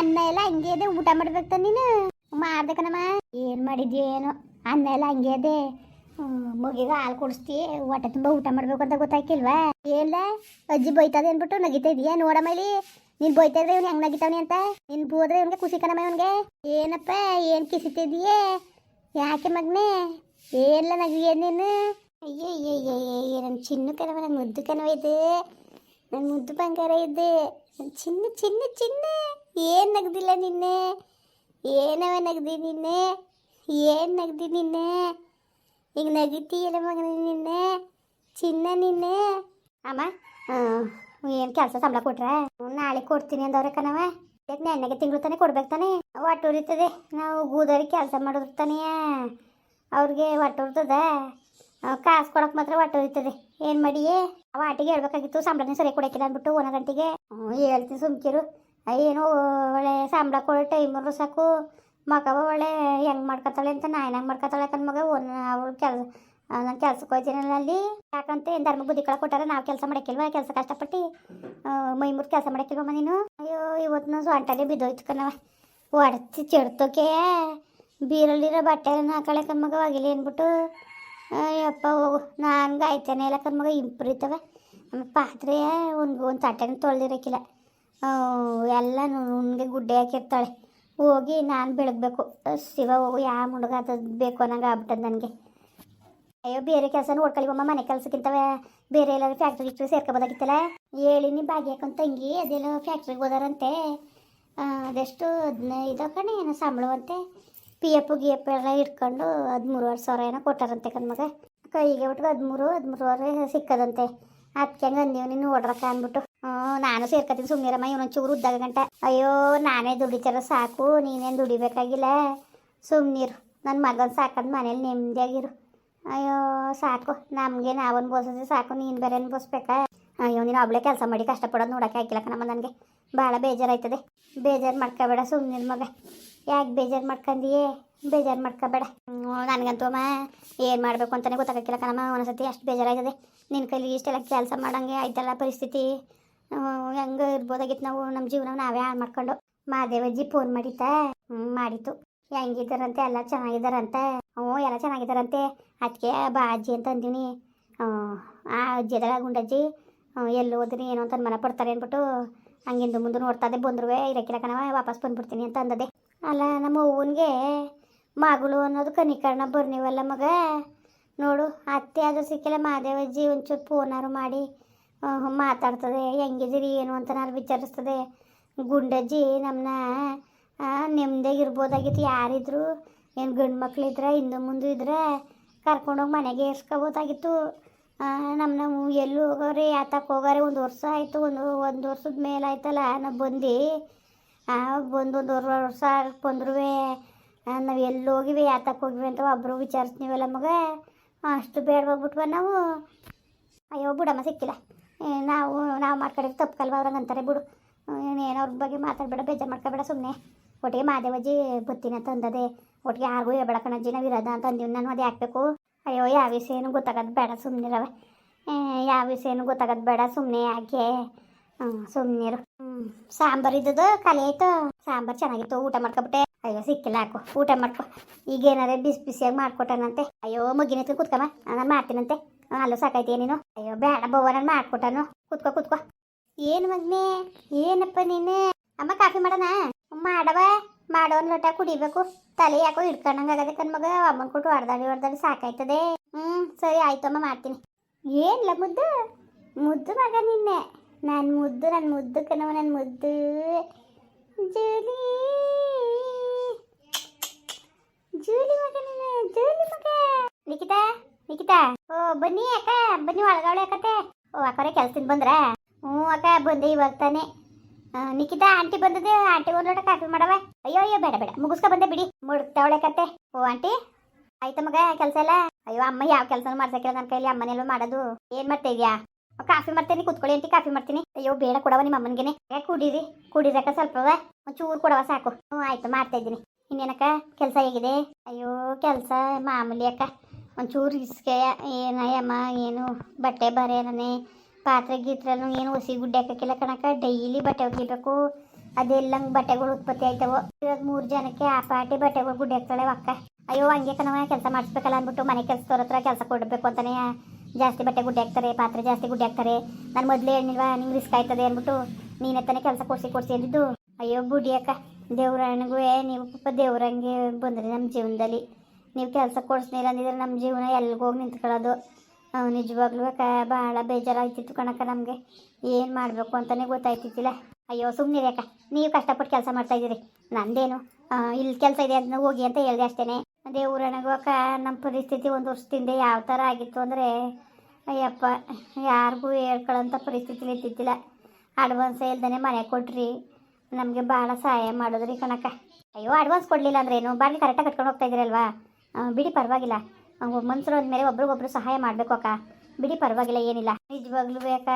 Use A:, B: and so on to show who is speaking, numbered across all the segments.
A: ಅನ್ನ ಎಲ್ಲ ಹಂಗೆ ಇದೆ ಊಟ ಮಾಡ್ಬೇಕು ನೀನು. ಮಾಡ್ದೆ ಏನ್ ಏನು. ಮಾಡಿದ್ಯೇನು ಅನ್ನ ಎಲ್ಲ ಹಂಗೆ ಇದೆ ಮಗಿಗೆ ಹಾಲು ಕುಡಿಸ್ತಿ, ಹೊಟ್ಟೆ ತುಂಬಾ ಊಟ ಮಾಡ್ಬೇಕು ಅಂತ ಗೊತ್ತಾಕಿಲ್ವಾ ಏನ್ಲ? ಅಜ್ಜಿ ಬೈತದೆ ಅಂದ್ಬಿಟ್ಟು ನಗಿತಾ ಇದೀಯಾ? ನೋಡಮ್ಮ ಇಲ್ಲಿ. ನೀನು ಬೈತಾ ಇದ್ರೆ ಇವ್ನು ಹೆಂಗ್ ನಗಿತಾವನಿ ಅಂತ? ನಿನ್ ಹೋದ್ರೆ ಇವನ್ಗೆ ಖುಷಿ ಕಣಮ್ಮ ಇವನ್ಗೆ. ಏನಪ್ಪ, ಏನು ಕಿಸಿತಿದೀಯೇ ಯಾಕೆ ಮಗನೇ? ಏನ್ಲ ನಗಿಯ ನೀನು? ಅಯ್ಯೋ ಅಯ್ಯೋ ಅಯ್ಯೋ ಅಯ್ಯೋ ನನ್ನ ಚಿನ್ನು ಕಣವ ನನ್ನ ಮುದ್ದು ಕಣವ ಇದೆ ನನ್ನ ಮುದ್ದು ಬಂಗಾರ ಇದೆ ನನ್ ಚಿನ್ನ ಚಿನ್ನ ಚಿನ್ನ ಏನು ನಗ್ದಿಲ್ಲ ನಿನ್ನೆ? ಏನವ ನಗ್ದಿ ನಿನ್ನೆ? ಏನು ನಗ್ದಿ ನಿನ್ನೆ? ಈಗ ನಗಿತೀಯಲ್ಲ ಮಗನ ನಿನ್ನೆ? ಚಿನ್ನ ನಿನ್ನೆ? ಅಮ್ಮ ಏನು ಕೆಲಸ ಸಂಬಳ ಕೊಟ್ರೆ? ನಾಳೆ ಕೊಡ್ತೀನಿ ಅಂದವ್ರೆ ಕಣವ ಯಾಕೆ ನೆನ್ನೆಗೆ ತಿಂಗಳು ತಾನೇ ಕೊಡ್ಬೇಕು ತಾನೇ? ಉರಿತದೆ ನಾವು ಗೂದರಿಗೆ ಕೆಲಸ ಮಾಡಿದ್ರು ತಾನೇ. ಅವ್ರಿಗೆ ಉರ್ತದ ಕಾಸು ಕೊಡಕ್ಕೆ ಮಾತ್ರ ಒಟ್ಟು ಉರಿತದೆ ಏನು ಮಾಡಿಯೇ? ಅವ ಆಟಿಗೆ ಹೇಳ್ಬೇಕಾಗಿತ್ತು, ಸಂಬಳನೇ ಸರಿ ಕೊಡಕ್ಕಿಲ್ಲ ಅಂದ್ಬಿಟ್ಟು, ಒಂದು ಗಂಟೆಗೆ. ಹೇಳ್ತೀನಿ ಸುಮ್ಕಿರು. ಏನೋ ಒಳ್ಳೆ ಸಂಬಳ ಕೊಡೋ ಟೈಮರು ಸಾಕು. ಮಗವ ಒಳ್ಳೆ ಹೆಂಗೆ ಮಾಡ್ಕೊತಾಳೆ ಅಂತ ನಾ ಹೆಂಗೆ ಮಾಡ್ಕೊತಾಳೆ ಕನ್ ಮಗ. ಒನ್ ಅವಳು ಕೆಲಸ ನಾನು ಕೆಲ್ಸಕ್ಕೆ ಹೋಗ್ತೀನಲ್ಲ ಅಲ್ಲಿ. ಯಾಕಂತ ಏನು ಧರ್ಮ ಬುದ್ಧಿ ಕಳ ಕೊಟ್ಟಾರ ನಾವು ಕೆಲಸ ಮಾಡಕ್ಕಿಲ್ವಾ? ಕೆಲಸ ಕಷ್ಟಪಟ್ಟು ಮೈ ಮುರ್ ಕೆಲಸ ಮಾಡಕ್ಕಿಲ್ವಮ್ಮ ನೀನು? ಅಯ್ಯೋ ಇವತ್ತು ಸೊಂಟಗೆ ಬಿದ್ದೋಯ್ತು ಕಣವ ಒಡಚಿ ಚೆಡ್ತೋಕೆ. ಬೀರಲ್ಲಿರೋ ಬಟ್ಟೆ ಹಾಕಳೆ ಕಣ್ಮಗ ಹೋಗಿಲ್ಲ ಅಂದ್ಬಿಟ್ಟು. ಅಯ್ಯಪ್ಪ, ಹೋಗು. ನಾನು ಆಯ್ತಾನೆ ಇಲ್ಲ ಕಣ್ಮಗ ಇಂಪ್ರೂವ್ ಇರ್ತವೆ ಪಾತ್ರೆ ಒಂದು ಒಂದು ತಟ್ಟೆನ ತೊಳೆದಿರಕ್ಕಿಲ್ಲ ಎಲ್ಲ ನುಣ್ಣಗೆ ಗುಡ್ಡೆ ಹಾಕಿರ್ತಾಳೆ. ಹೋಗಿ ನಾನು ಬೆಳಗ್ಬೇಕು. ಶಿವ ಹೋಗು ಯಾವ ಹುಡುಗ ಅದು ಬೇಕು ಅನ್ನಂಗೆ ಆಗ್ಬಿಟ್ಟದ ನನಗೆ. ಅಯ್ಯೋ, ಬೇರೆ ಕೆಲಸನೂ ನೋಡ್ಕೊಳ್ಳಿವಮ್ಮ ಮನೆ ಕೆಲಸಕ್ಕಿಂತವೇ ಬೇರೆ ಎಲ್ಲಾದ್ರು ಫ್ಯಾಕ್ಟ್ರಿ ಗಿಕ್ಟ್ರಿ ಸೇರ್ಕೋಬೋದಾಗಿತ್ತಲ್ಲ? ಹೇಳಿನಿ ಭಾಗ್ಯಕ್ಕಂತ ತಂಗಿ, ಅದೆಲ್ಲ ಫ್ಯಾಕ್ಟ್ರಿಗೆ ಹೋದಾರಂತೆ. ಅದೆಷ್ಟು ಹದಿನೈದು ಕಣೆ ಏನೋ ಸಂಬಳವಂತೆ. ಪಿ ಎಫ್ ಗಿ ಎಫ್ ಎಲ್ಲ ಇಟ್ಕೊಂಡು ಹದಿಮೂರುವರೆ ಸಾವಿರ ಏನೋ ಕೊಟ್ಟಾರಂತೆ ಕಣ್ಮಗ ಕೈಗೆ ಒಟ್ಟಿಗೆ ಹದಿಮೂರು, ಹದಿಮೂರುವರೆ ಸಿಕ್ಕದಂತೆ. ಅದಕ್ಕೆ ಹಂಗೆ ಅಂದೀವಿ ನೀನು ಓಡ್ರಕ್ಕ ಅಂದ್ಬಿಟ್ಟು. ನಾನು ಸೇರ್ಕತ್ತೀನಿ ಸುಮ್ಮನಿರಮ್ಮ ಇವನೊಂದು ಚೂರು ಉದ್ದಾಗ ಗಂಟ. ಅಯ್ಯೋ, ನಾನೇ ದುಡಿತಾರ ಸಾಕು, ನೀನೇನು ದುಡಿಬೇಕಾಗಿಲ್ಲ. ಸುಮ್ಮನಿರು ನನ್ನ ಮಗನ ಸಾಕಂದು ಮನೇಲಿ ನೆಮ್ಮದಿಯಾಗಿರು ಅಯ್ಯೋ, ಸಾಕು, ನಮಗೆ ನಾವೊಂದು ಬೋಸಿದ್ರೆ ಸಾಕು, ನೀನು ಬೇರೆ ಬೋಸ್ಬೇಕಾ? ಅಯ್ಯೋ, ನೀನು ಒಬ್ಳೆ ಕೆಲಸ ಮಾಡಿ ಕಷ್ಟಪಡೋದು ನೋಡೋಕೆ ಹಾಕಿಲ್ಲ ಕಣಮ್ಮ ನನಗೆ. ಭಾಳ ಬೇಜಾರಾಯ್ತದೆ. ಬೇಜಾರು ಮಾಡ್ಕೋಬೇಡ ಸುಮ್ಮನಿರು ಮಗ. ಯಾಕೆ ಬೇಜಾರು ಮಾಡ್ಕೊಂಡಿಯೇ ಬೇಜಾರು ಮಾಡ್ಕೋಬೇಡ. ನನಗಂತೂ ಅಮ್ಮ, ಏನು ಮಾಡಬೇಕು ಅಂತಲೇ ಗೊತ್ತಾಗಕ್ಕಿಲ್ಲ ಕಣಮ್ಮ ಒಂದೊಂದ್ಸತಿ ಅಷ್ಟು ಬೇಜಾರಾಯ್ತದೆ. ನಿನ್ನ ಕೈಲಿ ಇಷ್ಟೆಲ್ಲ ಕೆಲಸ ಮಾಡೋಂಗೆ ಆಯ್ತಲ್ಲ ಪರಿಸ್ಥಿತಿ. ಹೆಂಗೆ ಇರ್ಬೋದಾಗಿತ್ತು ನಾವು ನಮ್ಮ ಜೀವನ ನಾವೇ ಹಾಳು ಮಾಡ್ಕೊಂಡು. ಮಹಾದೇವಜ್ಜಿ ಫೋನ್ ಮಾಡಿತ್ತ ಮಾಡಿತ್ತು ಹೆಂಗಿದ್ದಾರಂತೆ? ಎಲ್ಲ ಚೆನ್ನಾಗಿದ್ದಾರಂತೆ? ಹ್ಞೂ ಎಲ್ಲ ಚೆನ್ನಾಗಿದ್ದಾರಂತೆ. ಅದಕ್ಕೆ ಬಾ ಅಜ್ಜಿ ಅಂತ ಅಂದೀನಿ. ಆ ಅಜ್ಜಿ ಗುಂಡಜ್ಜಿ. ಎಲ್ಲಿ ಹೋದ್ರಿ, ಏನೋ ಅಂತ ಮನೆ ಪಡ್ತಾರೆ ಅಂದ್ಬಿಟ್ಟು ಹಂಗಿಂದು ಮುಂದೆ ನೋಡ್ತಾದೆ ಬಂದ್ರುವೆ ಇರಕ್ಕಿಲ್ಲ ಕಣವ ವಾಪಸ್ ಬಂದ್ಬಿಡ್ತೀನಿ ಅಂತ ಅಂದದೆ. ಅಲ್ಲ, ನಮ್ಮ ಅವ್ವನಿಗೆ ಮಗಳು ಅನ್ನೋದು ಕನಿಕರಣ ಬರ್ನಿವಲ್ಲ ಮಗ. ನೋಡು, ಅತ್ತೆ ಅದು ಸಿಕ್ಕಿಲ್ಲ ಮಹಾದೇವಜ್ಜಿ ಒಂಚೂರು ಫೋನಾರು ಮಾಡಿ. ಮಾತಾಡ್ತದೆ, ಹೆಂಗಿದ್ದೀರಿ, ಏನು ಅಂತ ನಾನು ವಿಚಾರಿಸ್ತದೆ. ಗುಂಡಜ್ಜಿ ನಮ್ಮನ್ನ ನೆಮ್ಮದಿಯಾಗಿ ಇರ್ಬೋದಾಗಿತ್ತು. ಯಾರಿದ್ರು, ಏನು ಗಂಡು ಮಕ್ಳಿದ್ರೆ ಹಿಂದೆ ಮುಂದೆ ಇದ್ರೆ, ಕರ್ಕೊಂಡೋಗಿ ಮನೆಗೆ ಏರ್ಸ್ಕೋಬೋದಾಗಿತ್ತು. ನಮ್ಮ ನಾವು ಎಲ್ಲೂ ಹೋಗೋರಿ ಯಾತಕ್ಕೆ ಹೋಗೋರೆ, ಒಂದು ವರ್ಷ ಆಯಿತು. ಒಂದು ಒಂದು ವರ್ಷದ ಮೇಲೆ ಆಯ್ತಲ್ಲ, ನಾವು ಬಂದು. ಬಂದು ಒಂದು ವರ್ಷ ಬಂದ್ರೂ ನಾವು ಎಲ್ಲಿ ಹೋಗಿವಿ ಯಾತಕ್ಕೆ ಹೋಗಿವಿ ಅಂತ ಒಬ್ಬರು ವಿಚಾರಿಸ್ತೀವಲ್ಲ ಮಗ. ಅಷ್ಟು ಬೇಡ ಹೋಗ್ಬಿಟ್ವ ನಾವು. ಅಯ್ಯೋ, ಬಿಡಮ್ಮ, ಸಿಕ್ಕಿಲ್ಲ. ನಾವು ನಾವು ಮಾಡ್ಕೊಂಡಿದ್ದು ತಪ್ಪಲ್ವ ಅವ್ರಂಗೆ ಅಂತಾರೆ, ಬಿಡು. ಏನೇನು ಅವ್ರ ಬಗ್ಗೆ ಮಾತಾಡಬೇಡ, ಬೇಜಾರು ಮಾಡ್ಕೊಬೇಡ ಸುಮ್ಮನೆ ಒಟ್ಟಿಗೆ ಮಾದೇವಜ್ಜಿ ಬುತ್ತಿನ ತಂದದೆ, ಒಟ್ಟಿಗೆ ಯಾರಿಗೂ ಹೇಳ್ಬೇಡ ಕಣಜ್ಜಿ, ನಾವು ಇರೋದ ಅಂತ ಅಂದೀವಿ, ನಾನು ಅದು ಹಾಕ್ಬೇಕು. ಅಯ್ಯೋ, ಯಾವ ವಿಷಯ ಏನು ಗೊತ್ತಾಗೋದು ಬೇಡ ಸುಮ್ಮನಿರವೆ ಯಾವ ವಿಷಯ ಏನು ಗೊತ್ತಾಗೋದು ಬೇಡ ಸುಮ್ಮನೆ ಯಾಕೆ? ಹ್ಞೂ ಸುಮ್ಮನಿರು ಹ್ಞೂ ಸಾಂಬಾರು ಇದ್ದದ್ದು ಖಾಲಿ ಆಯಿತು. ಸಾಂಬಾರು ಚೆನ್ನಾಗಿತ್ತು, ಊಟ ಮಾಡ್ಕೊಬಿಟ್ಟೆ. ಅಯ್ಯೋ, ಸಿಕ್ಕಿಲ್ಲ ಹಾಕು. ಊಟ ಮಾಡ್ಕೊ. ಈಗ ಏನಾರ ಬಿಸಿ ಬಿಸಿಯಾಗಿ ಮಾಡ್ಕೊಟ್ಟನಂತೆ. ಅಯ್ಯೋ ಮುಗಿನ ಕುತ್ಕಮ್ಮ ನಾನು ಮಾಡ್ತೀನಂತೆ. ಅಲ್ಲೂ ಸಾಕೈತೆ ನೀನು? ಅಯ್ಯೋ, ಬೇಡ ಬವ್ವ, ನಾನು ಮಾಡ್ಕೊಟ್ಟನು. ಕುತ್ಕೋ ಕುತ್ಕೋ. ಏನು ಮಗ್ನೆ? ಏನಪ್ಪ ನೀನು? ಅಮ್ಮ, ಕಾಫಿ ಮಾಡೋಣ? ಮಾಡವ ಮಾಡೋ ಒಂದು ಲೋಟ ಕುಡಿಬೇಕು. ತಲೆ ಯಾಕೋ ಹಿಡ್ಕೊಂಡಂಗಾಗದೆ ಕಣ್ಮಗ ಅಮ್ಮನ ಕೊಟ್ಟು ಹೊಡೆದಾಡಿ ಹೊಡೆದಾಡಿ ಸಾಕಾಯ್ತದೆ. ಹ್ಞೂ ಸರಿ ಆಯ್ತಮ್ಮ ಮಾಡ್ತೀನಿ. ಏನಿಲ್ಲ ಮುದ್ದು? ಮುದ್ದು ಮಗ ನಿನ್ನೆ. ನನ್ನ ಮುದ್ದು ನನ್ನ ಮುದ್ದು ಕಣವ ನನ್ನ ಮುದ್ದು. ಜೂಲಿ ಜೂಲಿ ಮಗ ನೀನು, ಜೂಲಿ ಮಗ. ನಿಖಿತಾ ನಿಖಿತಾ ಓ, ಬನ್ನಿ ಅಕ್ಕ, ಬನ್ನಿ ಒಳಗವಳೆ ಅಕ್ಕತೆ. ಓ ಅಕ್ಕರೆ ಕೆಲ್ಸದಿಂದ ಬಂದ್ರ? ಹ್ಞೂ ಅಕ್ಕ, ಬಂದೆ ಇವಾಗ ತಾನೆ. ನಿಕಿತಾ, ಆಂಟಿ ಬಂದದೆ ಆಂಟಿ ಒಂದು ಲೋಟ ಕಾಫಿ ಮಾಡವ ಅಯ್ಯೋ ಅಯ್ಯೋ, ಬೇಡ ಬೇಡ. ಮುಗಿಸ್ಕೊ ಬಂದೆ ಬಿಡಿ. ಮುಡ್ತಾವಳೆ ಕತೆ ಓ, ಆಂಟಿ. ಆಯ್ತಾ ಮಗ, ಕೆಲಸ ಎಲ್ಲ? ಅಯ್ಯೋ, ಅಮ್ಮ ಯಾವ ಕೆಲಸ ಮಾಡ್ಸಕ್ಕಿಲ್ಲ ನನ್ನ ಕೈಲಿ. ಅಮ್ಮನೆಲ್ಲೂ ಮಾಡೋದು. ಏನ್ ಮಾಡ್ತಾ ಇದೆಯಾ? ಕಾಫಿ ಮಾಡ್ತೀನಿ. ಕುತ್ಕೊಳ್ಳಿ ಆಂಟಿ, ಕಾಫಿ ಮಾಡ್ತೀನಿ. ಅಯ್ಯೋ, ಬೇಡ ಕೊಡವ ನಿಮ್ಮ ಅಮ್ಮನಿಗೆನೆ ಯಾಕೆ ಕುಡೀರಿ ಕುಡಿರಕ್ಕ ಸ್ವಲ್ಪವ. ಒಂಚೂರು ಕೊಡವ ಸಾಕು. ಹ್ಞೂ, ಆಯ್ತು, ಮಾಡ್ತಾ ಇದ್ದೀನಿ. ಇನ್ನೇನಕ್ಕ ಕೆಲಸ ಹೇಗಿದೆ? ಅಯ್ಯೋ, ಕೆಲಸ ಮಾಮೂಲಿ ಅಕ್ಕ. ಒಂಚೂರು ಇಸ್ಕೆ ಏನಯ್ಯಮ್ಮ ಏನು ಬಟ್ಟೆ ಬರೇನೇ ಪಾತ್ರೆ ಗೀತ್ರೆನು ಏನು ಹೊಸಿ ಗುಡ್ಡೆ ಹಾಕಕ್ಕಿಲ್ಲ ಕಣಕ್ಕ. ಡೈಲಿ ಬಟ್ಟೆ ಒಗಿಬೇಕು ಅದೆಲ್ಲಂಗೆ ಬಟ್ಟೆಗಳು ಉತ್ಪತ್ತಿ ಆಯ್ತವೋ. ಇವಾಗ ಮೂರು ಜನಕ್ಕೆ ಆ ಪಾಟಿ ಬಟ್ಟೆಗಳು ಗುಡ್ಡೆ ಹಾಕ್ತಾಳೆ ಅಕ್ಕ. ಅಯ್ಯೋ, ಹಂಗೆ ಕಣವ ಕೆಲಸ ಮಾಡಿಸ್ಬೇಕಲ್ಲ ಅಂದ್ಬಿಟ್ಟು ಮನೆ ಕೆಲಸದವ್ರ ಹತ್ರ ಕೆಲಸ ಕೊಡಬೇಕು ಅಂತಾನೆ. ಜಾಸ್ತಿ ಬಟ್ಟೆ ಗುಡ್ಡೆ ಹಾಕ್ತಾರೆ, ಪಾತ್ರೆ ಜಾಸ್ತಿ ಗುಡ್ಡೆ ಹಾಕ್ತಾರೆ. ನಾನು ಮೊದಲೇ ಹೇಳಿಲ್ವಾ ನಿಂಗೆ ರಿಸ್ಕ್ ಆಯ್ತದೆ ಅಂದ್ಬಿಟ್ಟು. ನೀನೇ ತಾನೇ ಕೆಲಸ ಕೊಡ್ಸಿ ಕೊಡ್ಸಿ ಅಂದಿದ್ದು. ಅಯ್ಯೋ, ಗುಡಿ ಅಕ್ಕ. ದೇವ್ರನಿಗೂ ನೀವು ಪಾಪ ದೇವ್ರಂಗೆ ಬಂದ್ರಿ ನಮ್ಮ ಜೀವನದಲ್ಲಿ. ನೀವು ಕೆಲಸ ಕೊಡಿಸ್ನಿಲ್ಲ ಅಂದಿದ್ರೆ ನಮ್ಮ ಜೀವನ ಎಲ್ಗೋಗಿ ನಿಂತ್ಕೊಳ್ಳೋದು. ನಿಜವಾಗ್ಲೂ ಕ ಭಾಳ ಬೇಜಾರಾಗ್ತಿತ್ತು ಕಣಕ್ಕ ನಮಗೆ. ಏನು ಮಾಡಬೇಕು ಅಂತಲೇ ಗೊತ್ತಾಯ್ತಿದ್ದಿಲ್ಲ. ಅಯ್ಯೋ ಸುಮ್ಮನೆ ಅಕ್ಕ. ನೀವು ಕಷ್ಟಪಟ್ಟು ಕೆಲಸ ಮಾಡ್ತಾ ಇದ್ದೀರಿ. ನಂದೇನು? ಇಲ್ಲಿ ಕೆಲಸ ಇದೆ ಅದನ್ನ ಹೋಗಿ ಅಂತ ಹೇಳಿದೆ ಅಷ್ಟೇ ಅದೇ ಅಕ್ಕ, ನಮ್ಮ ಪರಿಸ್ಥಿತಿ ಒಂದು ವರ್ಷದಿಂದ ಯಾವ ಥರ ಆಗಿತ್ತು ಅಂದರೆ, ಅಯ್ಯಪ್ಪ, ಯಾರಿಗೂ ಹೇಳ್ಕೊಳ್ಳೋಂಥ ಪರಿಸ್ಥಿತಿಲಿ ಇರ್ತಿದ್ದಿಲ್ಲ ಅಡ್ವಾನ್ಸ್ ಇಲ್ದೇ ಮನೆ ಕೊಟ್ರಿ. ನಮಗೆ ಭಾಳ ಸಹಾಯ ಮಾಡಿದ್ರಿ ಕಣಕ್ಕ. ಅಯ್ಯೋ ಅಡ್ವಾನ್ಸ್ ಕೊಡಲಿಲ್ಲ ಅಂದ್ರೆ ಏನು? ಬಾಡಿಗೆ ಕರೆಕ್ಟಾಗಿ ಕಟ್ಕೊಂಡು ಹೋಗ್ತಾ ಇದ್ದೀರಲ್ವಾ ಬಿಡಿ ಪರವಾಗಿಲ್ಲ. ಮನ್ಸರು ಅಂದಮೇಲೆ ಒಬ್ರಿಗೊಬ್ರು ಸಹಾಯ ಮಾಡಬೇಕು ಅಕ್ಕ. ಬಿಡಿ ಪರವಾಗಿಲ್ಲ, ಏನಿಲ್ಲ. ನಿಜವಾಗ್ಲೂ ಬೇಕಾ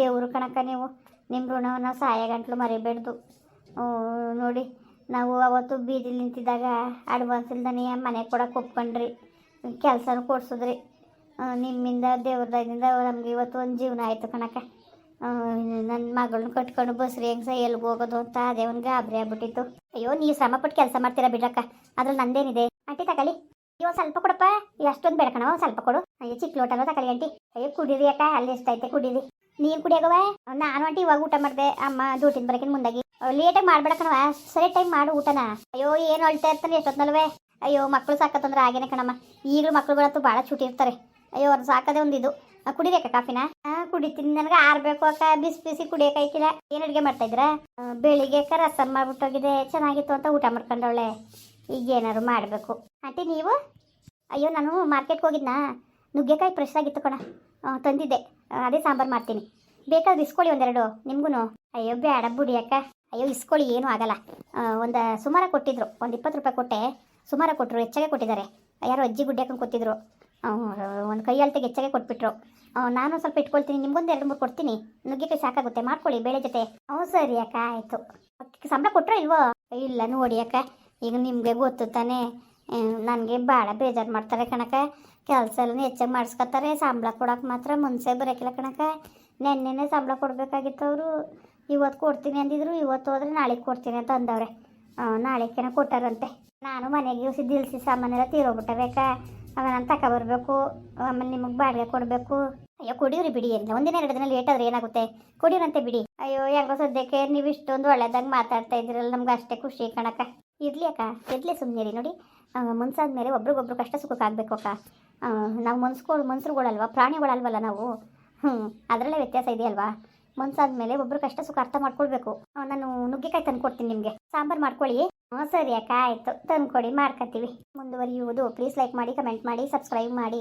A: ದೇವರು ಕಣಕ್ಕ ನೀವು. ನಿಮ್ಮ ಋಣವನ್ನು ಸಹಾಯ ಗಂಟ್ಲು ಮರಿಬೇಡ್ದು ನೋಡಿ, ನಾವು ಅವತ್ತು ಬೀದಿಲಿ ನಿಂತಿದ್ದಾಗ ಅಡ್ವಾನ್ಸ್ ಇಲ್ದನೇ ಮನೆ ಕೊಡೋಕೆ ಒಪ್ಕೊಂಡ್ರಿ. ಕೆಲಸನೂ ಕೊಡ್ಸಿದ್ರಿ. ನಿಮ್ಮಿಂದ ದೇವ್ರದಿಂದ ನಮಗೆ ನಮ್ಗೆ ಇವತ್ತು ಒಂದು ಜೀವನ ಆಯಿತು ಕಣಕ್ಕ. ನನ್ನ ಮಗಳನ್ನ ಕಟ್ಕೊಂಡು ಬಸ್ರಿ ಹೆಂಗ್ಸ ಎಲ್ಲಿ ಹೋಗೋದು ಅಂತ ಅದೇ ಒಂದು ಗಾಬರಿ ಆಗ್ಬಿಟ್ಟಿತ್ತು. ಅಯ್ಯೋ, ನೀವು ಶ್ರಮ ಪಟ್ಟು ಕೆಲಸ ಮಾಡ್ತೀರಾ ಬಿಡ್ರಕ್ಕ. ಅದ್ರಲ್ಲಿ ನಂದೇನಿದೆ. ಆಂಟಿ, ತಗೊಳ್ಳಿ. ಅಯ್ಯೋ ಸ್ವಲ್ಪ ಕೊಡಪ್ಪ. ಎಷ್ಟೊಂದು ಬೇಡ ಸ್ವಲ್ಪ ಕೊಡು. ಅಯ್ಯೋ ಚಿಕ್ಕ ಲೋಟನೋ ತಗೊಳ್ಳಿ ಆಂಟಿ. ಅಯ್ಯೋ, ಕುಡೀರಿ ಅಕ್ಕ, ಅಲ್ಲಿ ಎಷ್ಟೈತೆ ಕುಡೀರಿ. ನೀನು ಕುಡಿಯಾಗವ ನಾನು ಆಂಟಿ ಇವಾಗ ಊಟ ಮಾಡಿದೆ. ಅಮ್ಮ ಡ್ಯೂಟಿನ ಬರಕಿನ ಮುಂದಾಗಿ. ಲೇಟಾಗಿ ಮಾಡ್ಬೇಡ ಕಣವ ಸರಿ ಟೈಮ್ ಮಾಡು ಊಟನ. ಅಯ್ಯೋ, ಏನು ಅಳ್ತಾ ಇರ್ತಾನೆ ಎಷ್ಟೊತ್ತಲ್ವೇ ಅಯ್ಯೋ ಮಕ್ಕಳು ಸಾಕತ್ತಂದ್ರೆ ಆಗೇನೆ ಕಣಮ್ಮ. ಈಗಲೂ ಮಕ್ಕಳುಗಳಂತೂ ಭಾಳ ಚುಟಿ ಇರ್ತಾರೆ. ಅಯ್ಯೋ, ಅವ್ರು ಸಾಕದೇ ಒಂದು ಇದು. ಕುಡಿಬೇಕಾ ಕಾಫಿನ? ಕುಡಿತೀನಿ. ನನಗೆ ಆರ್ಬೇಕು ಅಕ್ಕ. ಬಿಸಿ ಬಿಸಿ ಕುಡಿಯೋಕಾಯ್ತಿಲ್ಲ ಏನು ಅಡುಗೆ ಮಾಡ್ತಾ ಇದ್ರ ಬೆಳಿಗ್ಗೆ ರಸಮ್ ಮಾಡ್ಬಿಟ್ಟೋಗಿದೆ ಚೆನ್ನಾಗಿತ್ತು ಅಂತ ಊಟ ಮಾಡ್ಕೊಂಡವಳೆ. ಈಗ ಏನಾದ್ರು ಮಾಡಬೇಕು. ಆಂಟಿ, ನೀವು? ಅಯ್ಯೋ, ನಾನು ಮಾರ್ಕೆಟ್ಗೆ ಹೋಗಿದ್ನಾ? ನುಗ್ಗೆಕಾಯಿ ಫ್ರೆಶ್ ಆಗಿತ್ತು ಕಣ. ತಂದಿದ್ದೆ. ಅದೇ ಸಾಂಬಾರು ಮಾಡ್ತೀನಿ. ಬೇಕಾದ್ರೆ ಇಸ್ಕೊಳ್ಳಿ ಒಂದೆರಡು ನಿಮ್ಗೂ ಅಯ್ಯೋ ಬೇಡ ಬುಡಿ ಅಕ್ಕ. ಅಯ್ಯೋ, ಇಸ್ಕೊಳ್ಳಿ, ಏನೂ ಆಗಲ್ಲ. ಒಂದು ಸುಮಾರ ಕೊಟ್ಟಿದ್ರು. ಒಂದು ಇಪ್ಪತ್ತು ರೂಪಾಯಿ ಕೊಟ್ಟೆ. ಸುಮಾರ ಕೊಟ್ಟರು ಹೆಚ್ಚಾಗೆ ಕೊಟ್ಟಿದ್ದಾರೆ. ಯಾರೋ ಅಜ್ಜಿ ಗುಡ್ಡೆ ಹಾಕೊಂಡು ಕೊಟ್ಟಿದ್ರು ಒಂದು ಕೈ ಗೆಚ್ಚಗೆ ಕೊಟ್ಬಿಟ್ರು. ನಾನು ಸ್ವಲ್ಪ ಇಟ್ಕೊಳ್ತೀನಿ, ನಿಮ್ಗೊಂದು ಎರಡು ಮೂರು ಕೊಡ್ತೀನಿ. ನುಗ್ಗೆಕಾಯಿ ಸಾಕಾಗುತ್ತೆ, ಮಾಡ್ಕೊಳ್ಳಿ ಬೇಳೆ ಜೊತೆ. ಹ್ಞೂ ಸರಿ ಅಕ್ಕ, ಆಯಿತು. ಸಂಬಳ ಕೊಟ್ಟರೆ ಇಲ್ವೋ? ಇಲ್ಲ, ನೋಡಿ ಅಕ್ಕ, ಈಗ ನಿಮಗೆ ಗೊತ್ತು ತಾನೇ. ನನಗೆ ಭಾಳ ಬೇಜಾರು ಮಾಡ್ತಾರೆ ಕಣಕ ಕೆಲಸ ಎಲ್ಲ ಹೆಚ್ಚಾಗಿ ಮಾಡಿಸ್ಕೊತಾರೆ, ಸಂಬಳ ಕೊಡೋಕೆ ಮಾತ್ರ ಮುಂಚೆ ಬರೋಕಿಲ್ಲ ಕಣಕ ನೆನ್ನೆನೇ ಸಂಬಳ ಕೊಡಬೇಕಾಗಿತ್ತು ಅವರು. ಇವತ್ತು ಕೊಡ್ತೀನಿ ಅಂದಿದ್ರು, ಇವತ್ತು ಹೋದ್ರೆ ನಾಳೆಗೆ ಕೊಡ್ತೀನಿ ಅಂತ ಅಂದವ್ರೆ. ನಾಳೆಗೆನ ಕೊಟ್ಟಾರಂತೆ. ನಾನು ಮನೆಗೆ ಸಿದ್ಧಿಲ್ಸಿ ಸಾಮಾನೆಲ್ಲ ತೀರೋಗ್ಬಿಟ್ಟಬೇಕಾ ಆಗ ನಾನು ಬರಬೇಕು, ಆಮೇಲೆ ನಿಮಗೆ ಬಾಡಿಗೆ ಕೊಡಬೇಕು. ಅಯ್ಯೋ, ಕುಡಿಯೋರಿ ಬಿಡಿ. ಏನಿಲ್ಲ ಒಂದಿನ ಎರಡು ದಿನ ಲೇಟ್ ಆದ್ರೆ ಏನಾಗುತ್ತೆ? ಕುಡಿಯೋರಂತೆ ಬಿಡಿ. ಅಯ್ಯೋ, ಯಾಕೋ ಸದ್ಯಕ್ಕೆ ನೀವು ಇಷ್ಟೊಂದು ಒಳ್ಳೆದಾಗ ಮಾತಾಡ್ತಾ ಇದ್ದೀರಲ್ಲ, ನಮ್ಗೆ ಅಷ್ಟೇ ಖುಷಿ ಕಣಕ್ಕ. ಇರಲಿ ಅಕ್ಕ, ಇರಲಿ ರೀ ನೋಡಿ. ಮುನ್ಸಾದ್ಮೇಲೆ ಒಬ್ರಿಗೊಬ್ರು ಕಷ್ಟ ಸುಖಕ್ಕಾಗಬೇಕು ಅಕ್ಕ. ನಾವು ಮನ್ಸ್ಗಳು ಮನ್ಸರುಗಳಲ್ವ? ಪ್ರಾಣಿಗಳಲ್ವಲ್ಲ ನಾವು? ಹ್ಞೂ ಅದರಲ್ಲೇ ವ್ಯತ್ಯಾಸ ಇದೆಯಲ್ವಾ ಮನ್ಸಾದ್ಮೇಲೆ ಒಬ್ರು ಕಷ್ಟ ಸುಖ ಅರ್ಥ ಮಾಡ್ಕೊಳ್ಬೇಕು. ನಾನು ನುಗ್ಗೆಕಾಯಿ ತಂದು ಕೊಡ್ತೀನಿ ನಿಮಗೆ. ಸಾಂಬಾರು ಮಾಡ್ಕೊಳ್ಳಿ. ಹ್ಞೂ ಸರಿ ಅಕ್ಕ ಆಯಿತು. ತಂದ್ಕೊಡಿ ಮಾಡ್ಕೊತೀವಿ ಮುಂದುವರಿಯುವುದು. ಪ್ಲೀಸ್ ಲೈಕ್ ಮಾಡಿ ಕಮೆಂಟ್ ಮಾಡಿ ಸಬ್ಸ್ಕ್ರೈಬ್ ಮಾಡಿ.